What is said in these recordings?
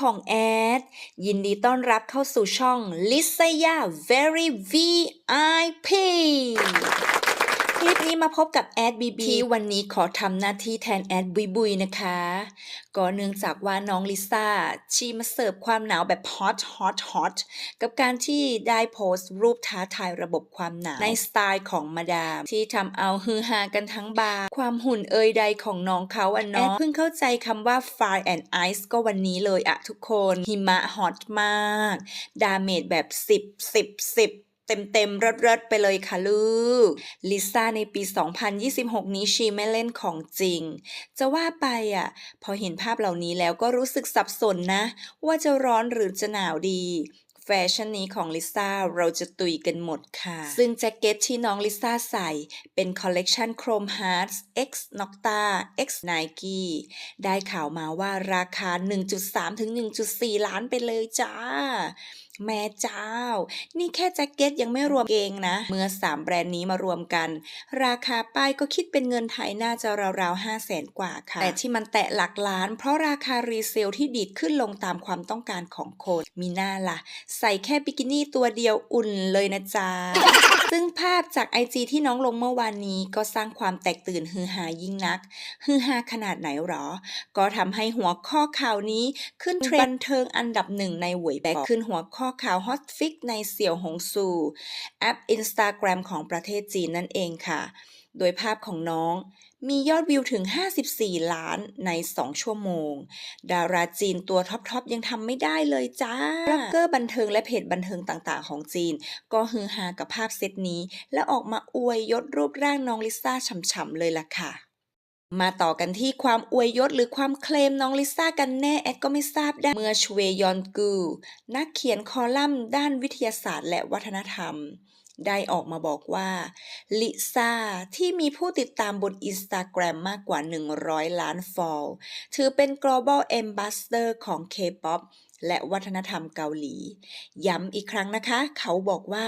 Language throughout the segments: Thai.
ของแอด ยินดีต้อนรับเข้าสู่ช่อง l i s a y a Very VIP คลิปนี้มาพบกับแอดบีบีที่วันนี้ขอทำหน้าที่แทนแอดบุยบุยนะคะก็เนื่องจากว่าน้องลิซ่าชีมาเสิร์ฟความหนาวแบบฮอตฮอตฮอตกับการที่ได้โพสต์รูปท้าทายระบบความหนาว ในสไตล์ของมาดาม ที่ทำเอาฮือฮากันทั้งบาร์ความหุ่นเอยใดของน้องเขาอะเนาะแอดเพิ่งเข้าใจคำว่า fire and ice ก็วันนี้เลยอะทุกคนหิมะฮอตมาก ดาเมจแบบ 10 10 10 เต็มๆเริดๆไปเลยค่ะลูก ลิซ่าในปี 2026 นี้ชีไม่เล่นของจริง จะว่าไปอะ พอเห็นภาพเหล่านี้แล้วก็รู้สึกสับสนนะ ว่าจะร้อนหรือจะหนาวดีแฟชั่นนี้ของลิซ่าเราจะตุยกันหมดค่ะ ซึ่งแจ็คเก็ตที่น้องลิซ่าใส่เป็นคอลเลกชัน Chrome Hearts X Nocta X Nike ได้ข่าวมาว่าราคา 1.3 ถึง 1.4 ล้านไปเลยจ้าแม่เจ้า นี่แค่แจ็คเก็ตยังไม่รวมเกงนะ เมื่อ 3 แบรนด์นี้มารวมกัน ราคาป้ายก็คิดเป็นเงินไทยน่าจะราวๆ5 0 0แสนกว่าค่ะ แต่ที่มันแตะหลักล้าน เพราะราคารีเซลที่ดีดขึ้นลงตามความต้องการของคนมีหน้าล่ะ ใส่แค่บิกินี่ตัวเดียวอุ่นเลยนะจ๊ะซึ่งภาพจากไอจีที่น้องลงเมื่อวานนี้ก็สร้างความแตกตื่นฮือฮายิ่งนัก ฮือฮาขนาดไหนหรอ ก็ทำให้หัวข้อข่าวนี้ขึ้นเทรนด์บันเทิงอันดับหนึ่งในหวยแบกขึ้นหัวข้อข่าวฮอตฟิกในเสี่ยวหงซู แอป Instagram ของประเทศจีนนั่นเองค่ะ โดยภาพของน้องมียอดวิวถึง 54 ล้านใน 2 ชั่วโมง ดาราจีนตัวท็อปๆ ยังทำไม่ได้เลยจ้าบล็อกเกอร์บันเทิงและเพจบันเทิงต่างๆ ของจีน ก็ฮือฮากับภาพเซตนี้ และออกมาอวยยศรูปร่างน้องลิซ่าฉ่ำๆเลยล่ะค่ะ มาต่อกันที่ความอวยยศหรือความเคลมน้องลิซ่ากันแน่แอดก็ไม่ทราบได้ เมื่อชเวยอนกู นักเขียนคอลัมน์ด้านวิทยาศาสตร์และวัฒนธรรม ได้ออกมาบอกว่าลิซ่าที่มีผู้ติดตามบน Instagram มากกว่า 100 ล้านฟอลถือเป็น global ambassador ของ K-pop และวัฒนธรรมเกาหลี ย้ำอีกครั้งนะคะ เขาบอกว่า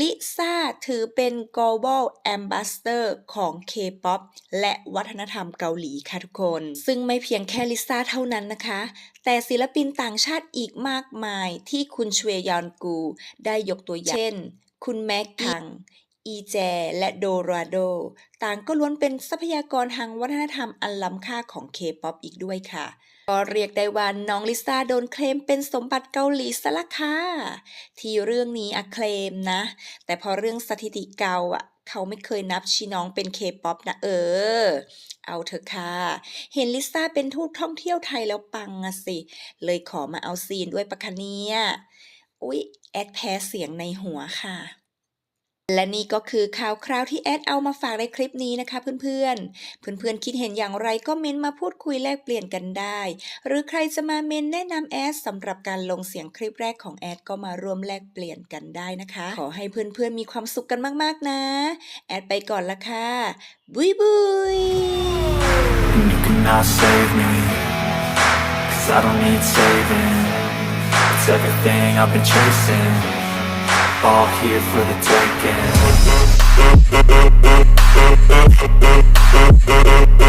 ลิซ่าถือเป็น global ambassador ของ K-pop และวัฒนธรรมเกาหลีค่ะทุกคน ซึ่งไม่เพียงแค่ลิซ่าเท่านั้นนะคะ แต่ศิลปินต่างชาติอีกมากมายที่คุณชเวยอนกู ได้ยกตัวอย่างเช่น คุณแม็กทัง อีแจ และโดราโด ต่างก็ล้วนเป็นทรัพยากรทางวัฒนธรรมอันล้ำค่าของ K-POP อีกด้วยค่ะ ก็เรียกได้ว่าน้องลิซ่าโดนเคลมเป็นสมบัติเกาหลีซะละค่ะ ที่เรื่องนี้อะเคลมนะ แต่พอเรื่องสถิติเกาอะเขาไม่เคยนับชีน้องเป็น K-POP นะเออ เอาเถอะค่ะ เห็นลิซ่าเป็นทูตท่องเที่ยวไทยแล้วปังอะสิ เลยขอมาเอาซีนด้วยปะคะเนี่ย อุ๊ย แอดแพ้เสียงในหัวค่ะ และนี่ก็คือข่าวคราวที่แอดเอามาฝากในคลิปนี้นะคะเพื่อนๆ เพื่อนๆ คิดเห็นอย่างไรก็เม้นมาพูดคุยแลกเปลี่ยนกันได้ หรือใครจะมาเมนแนะนำแอดสำหรับการลงเสียงคลิปแรกของแอดก็มาร่วมแลกเปลี่ยนกันได้นะคะ ขอให้เพื่อนๆ มีความสุขกันมากๆนะ แอดไปก่อนละค่ะบุยบุย you cannot save me Cause I don't need saving It's everything I've been chasing. All here for the taking